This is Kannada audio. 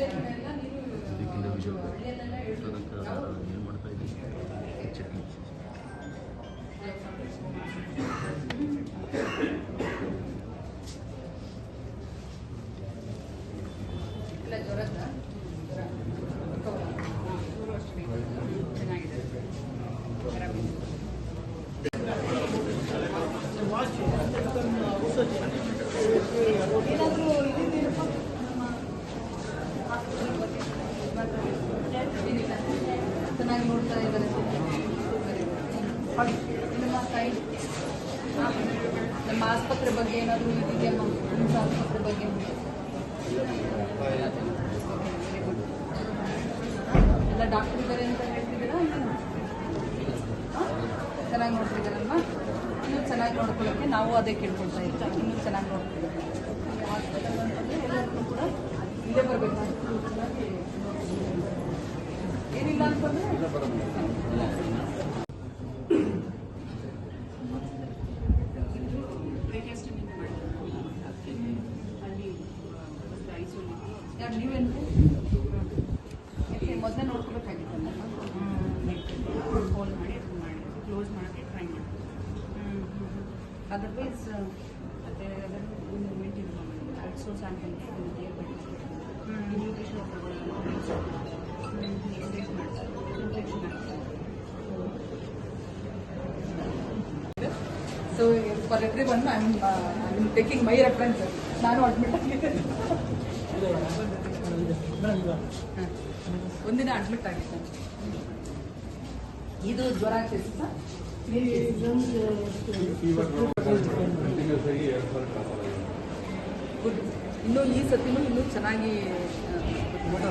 ಹೇಳ್ತೀವಿ. ತನಕ ಏನು ಮಾಡ್ತಾ ಇದ್ದೀನಿ ಚಟ್ನಿ. ಏನಾದರೂ ಇದಿದೆಯಪ್ಪ ನಮ್ಮ hospital ಬಗ್ಗೆ? ಏನಿಲ್ಲ. ಚೆನ್ನಾಗಿ ನೋಡ್ತಾ ಇದ್ದಾರೆ. ನಿಮ್ಮ ಆಸ್ಪತ್ರೆ ಬಗ್ಗೆ ಏನಾದರೂ ಇದೆಯಮ್ಮ ನಿಮ್ಮ ಆಸ್ಪತ್ರೆ ಬಗ್ಗೆ ಎಲ್ಲ ಡಾಕ್ಟರ್ ಇದ್ದಾರೆ ಅಂತ ಹೇಳ್ತಿದ್ದೀರಾ ಚೆನ್ನಾಗಿ ನೋಡ್ತಿದ್ದಾರಲ್ವಾ ಇನ್ನೂ ಚೆನ್ನಾಗಿ ನೋಡ್ಕೊಳ್ಳೋಕ್ಕೆ ನಾವು ಅದೇ ಕೇಳ್ಕೊಳ್ತಾ ಇದ್ದೀವಿ ಇನ್ನೂ ಚೆನ್ನಾಗಿ ನೋಡ್ತಿದ್ದಾರೆ ಹಾಸ್ಪಿಟಲ್ ಅಂತಂದರೆ ಎಲ್ಲರಿಗೂ ಕೂಡ ಮೊದಲೇ ನೋಡ್ಕೋಬೇಕಾಗಿತ್ತಲ್ಲ ಫೋನ್ ಮಾಡಿ ಅದನ್ನ ಮಾಡಿ ಕ್ಲೋಸ್ ಮಾಡೋಕ್ಕೆ ಟ್ರೈ ಮಾಡಿ ಅದರ್ವೈಸ್ ಅದೇ ಮೂಮೆಂಟ್ ಇದು ಮಾಡಿ also sample invitation exercise so for every one I am taking my reference ನಾನು ಅಡ್ಮಿಟ್ ಆಗಿದ್ದೆ ಹ. ಒಂದಿನ ಅಡ್ಮಿಟ್ ಆಗಿದ್ದೆ ಇದು ಜ್ವರ ಸರ್ ಗುಡ್ ಇನ್ನೂ ಈ ಸತಿನೂ ಇನ್ನೂ ಚೆನ್ನಾಗಿ ಆ,